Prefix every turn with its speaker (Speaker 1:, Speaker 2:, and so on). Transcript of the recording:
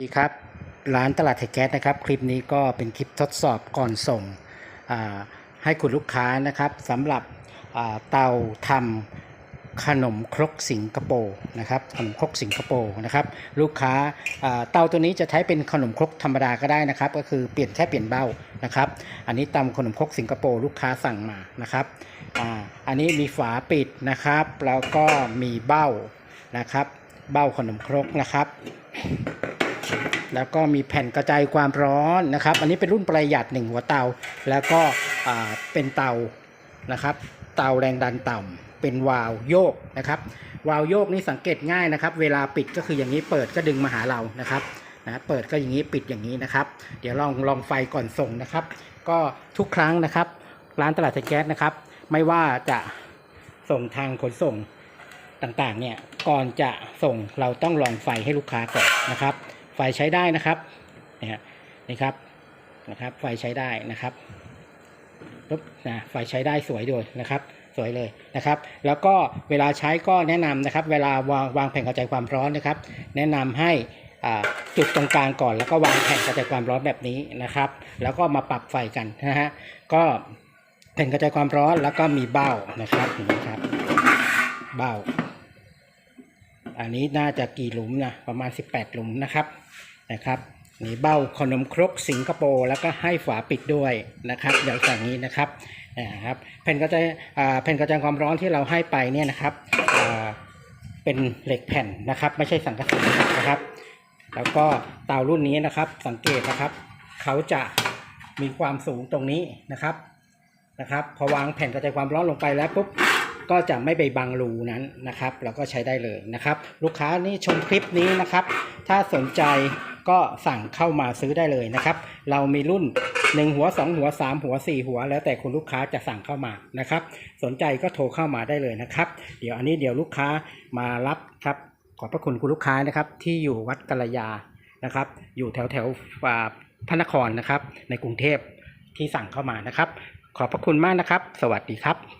Speaker 1: สวัสดีครับร้านตลาดไทยแก๊สนะครับ คลิปนี้ก็เป็นคลิปทดสอบก่อนส่งให้คุณลูกค้านะครับสำหรับเตาทำขนมครกสิงคโปร์นะครับขนมครกสิงคโปร์นะครับ ลูกค้าเตาตัวนี้จะใช้เป็นขนมครกธรรมดาก็ได้นะครับ ก็คือเปลี่ยนแค่เปลี่ยนเบ้านะครับ อันนี้ตำขนมครกสิงคโปร์ลูกค้าสั่งมานะครับอ,อันนี้มีฝาปิดนะครับ แล้วก็มีเบ้านะครับ เบ้าขนมครกนะครับ แล้วก็มีแผ่นกระจายความร้อนนะครับ อันนี้เป็นรุ่นประหยัดหนึ่งหัวเตา แล้วก็เป็นเตานะครับ เตาแรงดันต่ำเป็นวาล์วโยกนะครับ วาล์วโยกนี่สังเกตง่ายนะครับ เวลาปิดก็คืออย่างนี้เปิดก็ดึงมาหาเรานะครับนะเปิดก็อย่างนี้ปิดอย่างนี้นะครับ เดี๋ยวลองลองไฟก่อนส่งนะครับ ก็ทุกครั้งนะครับ ร้านตลาดแก๊สนะครับ ไม่ว่าจะส่งทางขนส่งต่างๆเนี่ยก่อนจะส่งเราต้องลองไฟให้ลูกค้าก่อนนะครับ ไฟใช้ได้นะครับนี่ฮะนี่ครับนะครับไฟใช้ได้นะครับปุ๊บนะไฟใช้ได้สวยด้วยนะครับสวยเลยนะครับ แล้วก็เวลาใช้ก็แนะนำนะครับ เวลาวางวางแผ่นกระจายความร้อนนะครับ แนะนำให้จุดตรงกลางก่อน แล้วก็วางแผ่นกระจายความร้อนแบบนี้นะครับ แล้วก็มาปรับไฟกันนะฮะก็แผ่นกระจายความร้อนแล้วก็มีเบ้านะครับนี้ครับเบ้า อันนี้น่าจะกี่หลุมนะประมาณ 18 หลุมนะครับนะครับนี่เบ้าขนมครกสิงคโปร์แล้วก็ให้ฝาปิดด้วยนะครับอย่างอย่งนี้นะครับนะครับแผ่นกระจายอ่าแผ่นกระจายความร้อนที่เราให้ไปเนี่ยนะครับอ่าเป็นเหล็กแผ่นนะครับไม่ใช่สังกะสีนะครับ แล้วก็เตารุ่นนี้นะครับสังเกตนะครับ เขาจะมีความสูงตรงนี้นะครับนะครับพอวางแผ่นกระจายความร้อนลงไปแล้วปุ๊บ ก็จะไม่ไปบังรูนั้นนะครับเราก็ใช้ได้เลยนะครับ ลูกค้านี่ชมคลิปนี้นะครับ ถ้าสนใจก็สั่งเข้ามาซื้อได้เลยนะครับ เรามีรุ่น 1 หัว 2 หัว 3 หัว 4 หัว แล้วแต่คุณลูกค้าจะสั่งเข้ามานะครับ สนใจก็โทรเข้ามาได้เลยนะครับ เดี๋ยวอันนี้เดี๋ยวลูกค้ามารับครับ ขอบพระคุณคุณลูกค้านะครับ ที่อยู่วัดกัลยานะครับ อยู่แถวแถวๆอ่าพระนครนะครับ ในกรุงเทพที่สั่งเข้ามานะครับ ขอบพระคุณมากนะครับ สวัสดีครับ